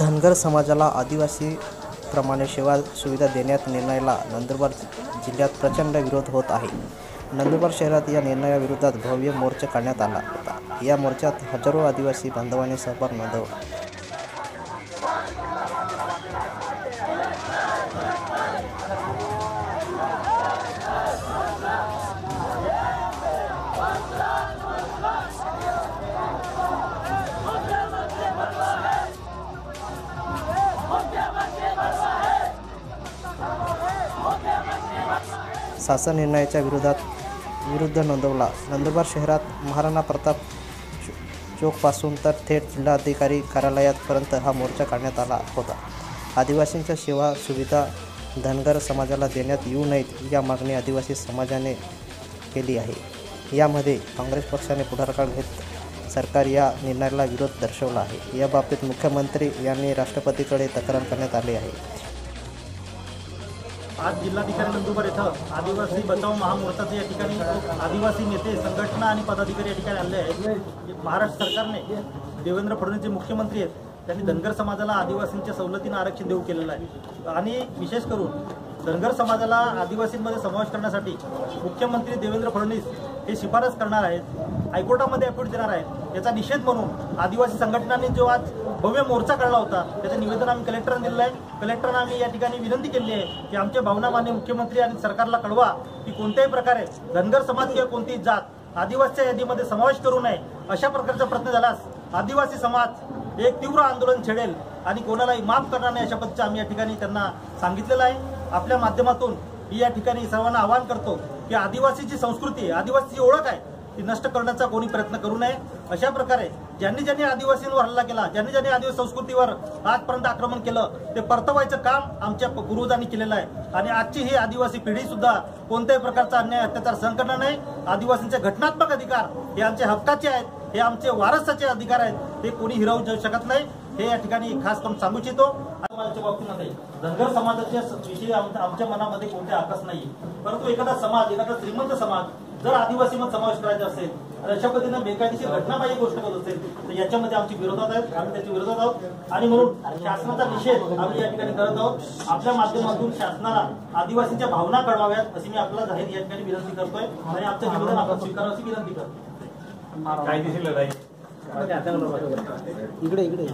धनगर समाजाला आदिवासी प्रमाणे सेवा सुविधा देण्यात निर्णयाला नंदुरबार जिल्ह्यात प्रचंड विरोध होत आहे. नंदुरबार शहरात या निर्णयाविरोधात भव्य मोर्चा काढण्यात आला होता. या मोर्चात हजारो आदिवासी बांधवांनी सहभाग नोंदवला. शासन निर्णयाच्या विरोधात विरुद्ध नोंदवला. नंदुरबार शहरात महाराणा प्रताप चौकपासून तर थेट जिल्हाधिकारी कार्यालयातपर्यंत हा मोर्चा काढण्यात आला होता. आदिवासींच्या सेवा सुविधा धनगर समाजाला देण्यात येऊ नयेत या मागणी आदिवासी समाजाने केली आहे. यामध्ये काँग्रेस पक्षाने पुढाकार घेत सरकार या निर्णयाला विरोध दर्शवला आहे. याबाबतीत मुख्यमंत्री यांनी राष्ट्रपतीकडे तक्रार करण्यात आली आहे. आज जिल्हाधिकारी नंदुरबार इथं आदिवासी बचाव महामोर्चाचे या ठिकाणी आदिवासी नेते संघटना आणि पदाधिकारी या ठिकाणी आले आहेत. महाराष्ट्र सरकारने देवेंद्र फडणवीस जे मुख्यमंत्री आहेत. त्यांनी धनगर समाजाला आदिवासींच्या सवलतीनं आरक्षण देऊ केलेलं आहे. आणि विशेष करून धनगर समाजाला आदिवासींमध्ये समावेश करण्यासाठी मुख्यमंत्री देवेंद्र फडणवीस हे शिफारस करणार आहेत. हायकोर्टामध्ये अपील देणार आहेत. याचा निषेध म्हणून आदिवासी संघटनांनी जो आज भव्य मोर्चा काढला होता त्याचं निवेदन आम्ही कलेक्टरांना दिलेलं आहे. कलेक्टरांना आम्ही या ठिकाणी विनंती केली आहे की आमच्या भावना मान्य मुख्यमंत्री आणि सरकारला कळवा की कोणत्याही प्रकारे धनगर समाज किंवा कोणतीही जात आदिवासीच्या यादीमध्ये समावेश करू नये अशा प्रकारचा प्रयत्न झाल्यास आदिवासी समाज एक तीव्र आंदोलन छेडेल आणि कोणालाही माफ करणार नाही अशा पद्धतीचं आम्ही या ठिकाणी त्यांना सांगितलेलं आहे. आपल्या माध्यमातून मी या ठिकाणी सर्वांना आवाहन करतो की आदिवासीची संस्कृती आहे आदिवासीची ओळख आहे ती नष्ट करण्याचा कोणी प्रयत्न करू नये. अशा प्रकारे ज्यांनी ज्यांनी आदिवासींवर हल्ला केला ज्यांनी ज्यांनी आदिवासी संस्कृतीवर आजपर्यंत आक्रमण केलं ते परतवायचं काम आमच्या पूर्वजांनी केलेलं आहे. आणि आजची ही आदिवासी पिढी सुद्धा कोणत्याही प्रकारचा अन्याय अत्याचार सहन करणार नाही. आदिवासींचे घटनात्मक अधिकार हे आमचे हक्काचे आहेत. हे आमचे वारसाचे अधिकार आहेत. ते कोणी हिरावू जाऊ शकत नाही. हे या ठिकाणी खास करून सांगू इच्छितो. समाजाच्या बाबतीमध्ये धनगर समाजाच्या विषयी आमच्या मनामध्ये कोणते आकस नाही. परंतु एखादा समाज एखादा श्रीमंत समाज जर आदिवासी मध्ये समावेश करायचा असेल आणि अशा पद्धतीनं बेकायदेशीर घटनाबाह्य गोष्ट करत असेल तर याच्यामध्ये आमची विरोधात आहेत. आम्ही त्याच्या विरोधात आहोत. आणि म्हणून शासनाचा निषेध आम्ही या ठिकाणी करत आहोत. आपल्या माध्यमातून शासनाला आदिवासींच्या भावना कळवाव्यात अशी मी आपल्याला जाहीर या ठिकाणी विनंती करतोय. आणि आमचं निवेदन आपण स्वीकारावं अशी विनंती करतो कायदेशीर लढाई इकडे इकडे.